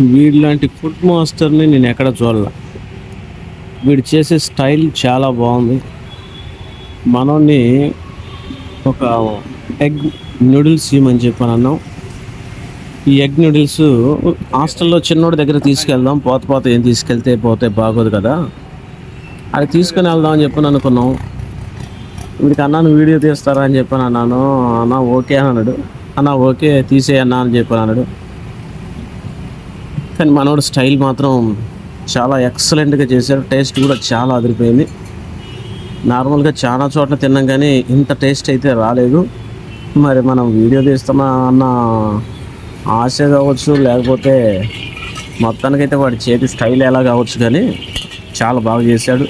వీడిలాంటి food మాస్టర్ని నేను ఎక్కడ చూడాల. వీడు చేసే స్టైల్ చాలా బాగుంది. మనోని ఒక ఎగ్ నూడిల్స్ ఇవ్వమని చెప్పాను అన్నాం. ఈ ఎగ్ నూడిల్స్ హాస్టల్లో చిన్నోడి దగ్గర తీసుకెళ్దాం పోత పోత ఏం తీసుకెళ్తే పోతే బాగోదు కదా. అది తీసుకుని వెళ్దాం అని చెప్పని అనుకున్నాం. వీడికి అన్నాను వీడియో తీస్తారా? అని చెప్పాను అన్నాను. అన్న ఓకే అని అన్నాడు. అన్న ఓకే తీసేయన్నా అని చెప్పాను అన్నాడు. కానీ మనోడు స్టైల్ మాత్రం చాలా ఎక్సలెంట్గా చేశారు టేస్ట్ కూడా చాలా అదిరిపోయింది. నార్మల్గా చాలా చోట్ల తిన్నాం కానీ ఇంత టేస్ట్ అయితే రాలేదు. మరి మనం వీడియో తీస్తున్నా అన్న ఆశ కావచ్చు లేకపోతే మొత్తానికైతే వాడి చేతి స్టైల్ ఎలా కావచ్చు కానీ చాలా బాగా చేశాడు.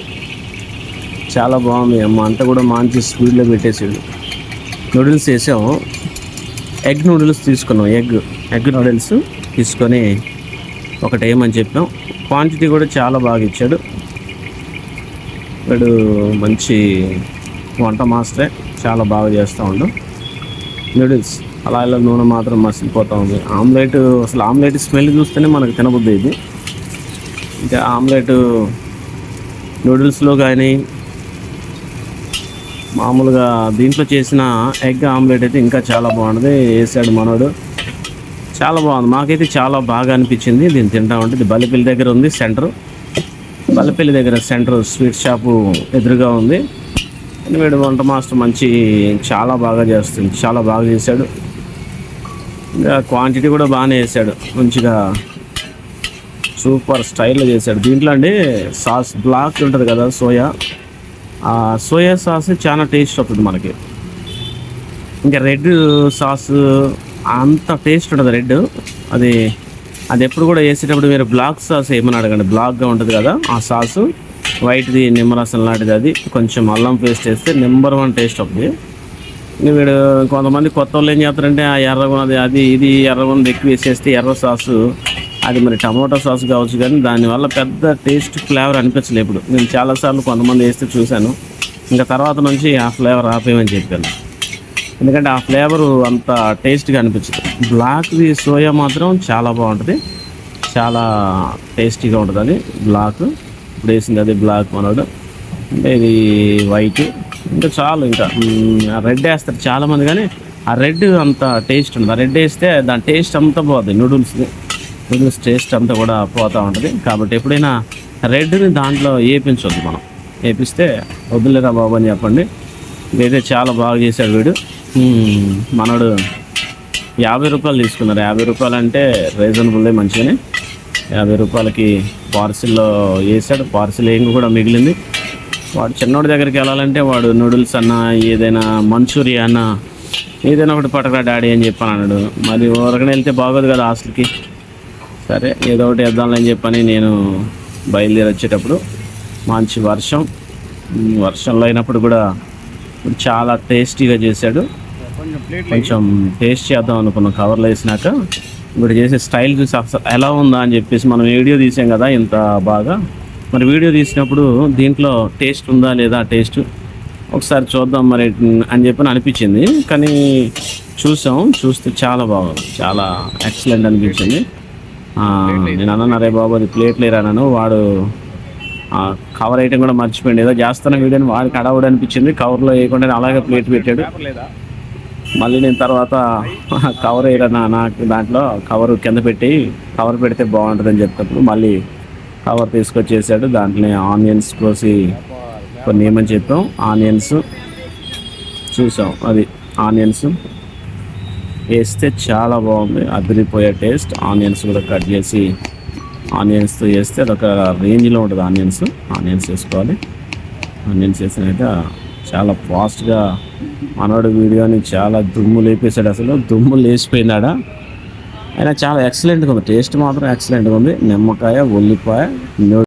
చాలా బాగుంది. అమ్మ అంతా కూడా మంచి స్పీడ్లో పెట్టేసాడు. నూడిల్స్ వేసాము. ఎగ్ నూడిల్స్ తీసుకున్నాం. ఎగ్ ఎగ్ నూడిల్స్ తీసుకొని ఒకటి ఏమని చెప్పాం. క్వాంటిటీ కూడా చాలా బాగా ఇచ్చాడు. వీడు మంచి వంట మాస్టరే చాలా బాగా చేస్తూ ఉండు. నూడిల్స్ అలా ఇలా నూనె మాత్రం మసిలిపోతూ ఉంది. ఆమ్లెట్ అసలు ఆమ్లెట్ స్మెల్ చూస్తేనే మనకు తినబుద్ది ఇది. ఇంకా ఆమ్లెట్ నూడిల్స్లో కానీ మామూలుగా దీంట్లో చేసిన ఎగ్ ఆమ్లెట్ అయితే ఇంకా చాలా బాగుంటుంది వేసాడు మనోడు? చాలా బాగుంది. మాకైతే చాలా బాగా అనిపించింది. దీన్ని తింటా ఉంటే ఇది బల్లిపల్లి దగ్గర ఉంది సెంటర్. బల్లిపల్లి దగ్గర సెంటర్ స్వీట్ షాపు ఎదురుగా ఉంది. వీడు వంట మాస్టర్ మంచి చాలా బాగా చేస్తుంది. చాలా బాగా చేశాడు. ఇంకా క్వాంటిటీ కూడా బాగానే వేసాడు మంచిగా సూపర్ స్టైల్లో చేశాడు. దీంట్లో అండి సాస్ బ్లాక్ ఉంటుంది కదా సోయా. ఆ సోయా సాస్ చాలా టేస్ట్ వస్తుంది మనకి. ఇంకా రెడ్ సాస్ అంత టేస్ట్ ఉంటుంది రెడ్ అది అది ఎప్పుడు కూడా వేసేటప్పుడు మీరు బ్లాక్ సాస్ ఏమని అడగండి. బ్లాక్గా ఉంటుంది కదా ఆ సాసు వైట్ది నిమ్మరసం లాంటిది అది. కొంచెం అల్లం పేస్ట్ వేస్తే నెంబర్ వన్ టేస్ట్ అవుతుంది వీడు కొంతమంది కొత్త వాళ్ళు ఏం చేస్తారంటే ఆ ఎర్రగా అది ఇది ఎర్రగా ఎక్కువ వేసేస్తే ఎర్ర సాసు అది మరి టమాటో సాస్ కావచ్చు కానీ దానివల్ల పెద్ద టేస్ట్ ఫ్లేవర్ అనిపించలేదు ఇప్పుడు. నేను చాలాసార్లు కొంతమంది వేస్తే చూశాను. ఇంకా తర్వాత నుంచి ఆ ఫ్లేవర్ ఆపేయమని చెప్పాను. ఎందుకంటే ఆ ఫ్లేవర్ అంత టేస్ట్గా అనిపించదు. బ్లాక్ది సోయా మాత్రం చాలా బాగుంటుంది. చాలా టేస్టీగా ఉంటుంది అది. బ్లాక్ ఇప్పుడు వేసింది అది బ్లాక్ మనోడు. అంటే ఇది వైట్ ఇంకా చాలు ఇంకా. రెడ్ వేస్తారు చాలామంది కానీ ఆ రెడ్ అంత టేస్ట్ ఉంటుంది ఆ రెడ్ వేస్తే దాని టేస్ట్ అంతా పోతుంది నూడిల్స్ది నూడిల్స్ టేస్ట్ అంతా కూడా పోతూ ఉంటుంది. కాబట్టి ఎప్పుడైనా రెడ్ని దాంట్లో వేపించవద్దు మనం. వేపిస్తే వద్దులేరా బాబు అని చెప్పండి. ఇదైతే చాలా బాగా చేశాడు వీడు. మనడు యాభై రూపాయలు తీసుకున్నారు. యాభై రూపాయలు అంటే రీజనబుల్ మంచిగానే. యాభై రూపాయలకి పార్సిల్లో వేసాడు. పార్సిల్ ఏం కూడా మిగిలింది. వాడు చిన్నోడి దగ్గరికి వెళ్ళాలంటే వాడు నూడిల్స్ అన్న ఏదైనా మంచూరియా అన్న ఏదైనా ఒకటి పట్టకరా డాడీ అని చెప్పాను అన్నాడు. మరి ఊరకనే వెళ్తే బాగోదు కదా హాస్టల్కి. సరే ఏదో ఒకటి వేద్దాంలే అని చెప్పని నేను బయలుదేరి వచ్చేటప్పుడు మంచి వర్షం. వర్షంలో అయినప్పుడు కూడా చాలా టేస్టీగా చేశాడు. కొంచెం టేస్ట్ చేద్దాం అనుకున్నాం కవర్లో వేసినాక. ఇప్పుడు చేసే స్టైల్ చూసి అసలు ఎలా ఉందా అని చెప్పేసి మనం వీడియో తీసాం కదా ఇంత బాగా. మరి వీడియో తీసినప్పుడు దీంట్లో టేస్ట్ ఉందా లేదా టేస్ట్ ఒకసారి చూద్దాం మరి అని చెప్పి అనిపించింది. కానీ చూసాం చూస్తే చాలా బాగుంది. చాలా ఎక్సలెంట్ అనిపించింది. నేను అన్నాను అరే బాబు అది ప్లేట్ లేరన్నాను వాడు కవర్ ఐటమ్ కూడా మర్చిపోయింది ఏదో చేస్తున్న వీడియోని వాడికి అడవుడు అనిపించింది. కవర్లో వేయకుండా అలాగే ప్లేట్ పెట్టాడు. మళ్ళీ నేను తర్వాత కవర్ వేయరన్నా నాకు దాంట్లో కవర్ కింద పెట్టి కవర్ పెడితే బాగుంటుందని చెప్పినప్పుడు మళ్ళీ కవర్ తీసుకొచ్చేసాడు. దాంట్లో ఆనియన్స్ కోసి కొన్ని ఏమని చెప్పాం? ఆనియన్స్ చూసాం. అది ఆనియన్స్ వేస్తే చాలా బాగుంది. అదిరిపోయే టేస్ట్. ఆనియన్స్ కూడా కట్ చేసి ఆనియన్స్తో వేస్తే అదొక రేంజ్లో ఉంటుంది ఆనియన్స్. ఆనియన్స్ వేసుకోవాలి. ఆనియన్స్ వేసినాక చాలా ఫాస్ట్గా మనోడు వీడియోని చాలా దుమ్ము లేపేశాడు అసలు. దుమ్ము లేచిపోయినాడా? అయినా చాలా ఎక్సలెంట్గా ఉంది. టేస్ట్ మాత్రం ఎక్సలెంట్గా ఉంది. నిమ్మకాయ ఉల్లిపాయ